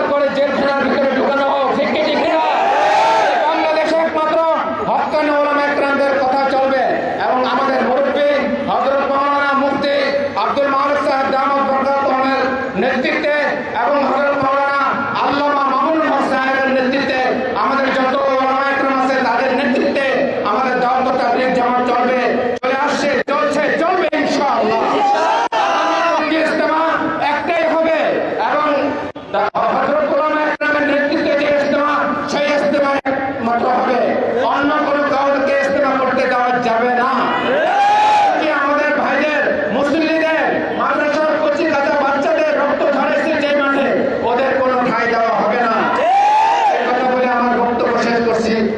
গ্রেফতার করে জেলখানার ভিতরে ঢুকানো হোক। ঠিক ঠিক না বাংলাদেশে একমাত্র হকানি ওলাম একরামদের কথা চলবে এবং আমাদের মুরব্বী হজরত মৌলানা মুফতি আব্দুল মাহরুফ সাহেব দামদ বরকাতের নেতৃত্বে এবং হজরত মৌলানা আল্লামা মামুনুল হক সাহেবের নেতৃত্বে আমাদের যত ওলামা একরাম আছে তাদের নেতৃত্বে আমাদের দপ্তর তাবলিগ জামাত চলবে। চলে আসছে, চলছে, চলবে ইনশাআল্লাহ। একটাই হবে এবং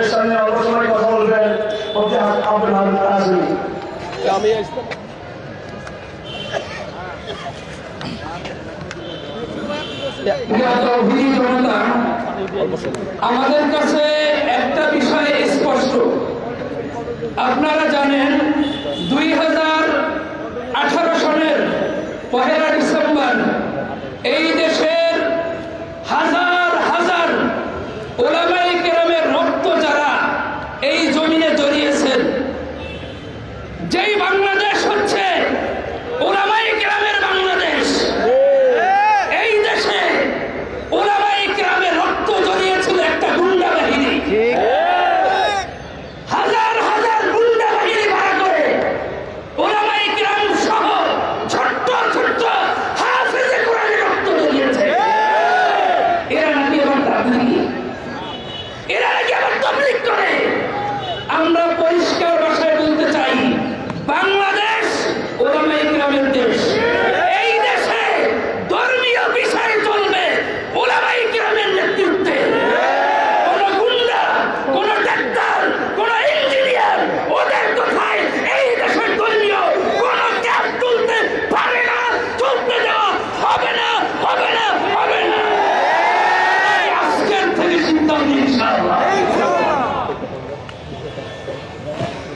আমাদের সামনে কথা বলবেন। আব্দুল আমাদের কাছে একটা বিষয় স্পষ্ট। আপনারা জানেন, দুই হাজার আঠারো সনের পহেলা ডিসেম্বর, এই যেই বাংলাদেশ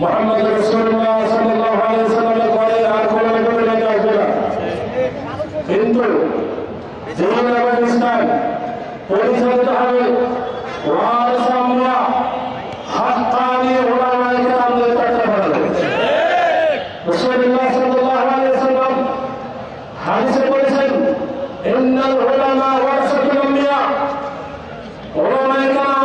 মুহাম্মদ রাসূলুল্লাহ সাল্লাল্লাহু আলাইহি ওয়াসাল্লামের পরে আর কোনো নবী দুনিয়াতে আসবে না। কিন্তু দিন এবং ইসলাম পরিচালিত হবে ওয়ারিস আমরা হাক্কানি উলামায়ে কেরামদের তত্ত্বাবধানে রাসূলুল্লাহ সাল্লাল্লাহু আলাইহি ওয়াসাল্লাম হাদিসে বলেছেন, ইন্নাল উলামা ওয়ারাসাতুল আম্বিয়া। উলামায়ে কেরাম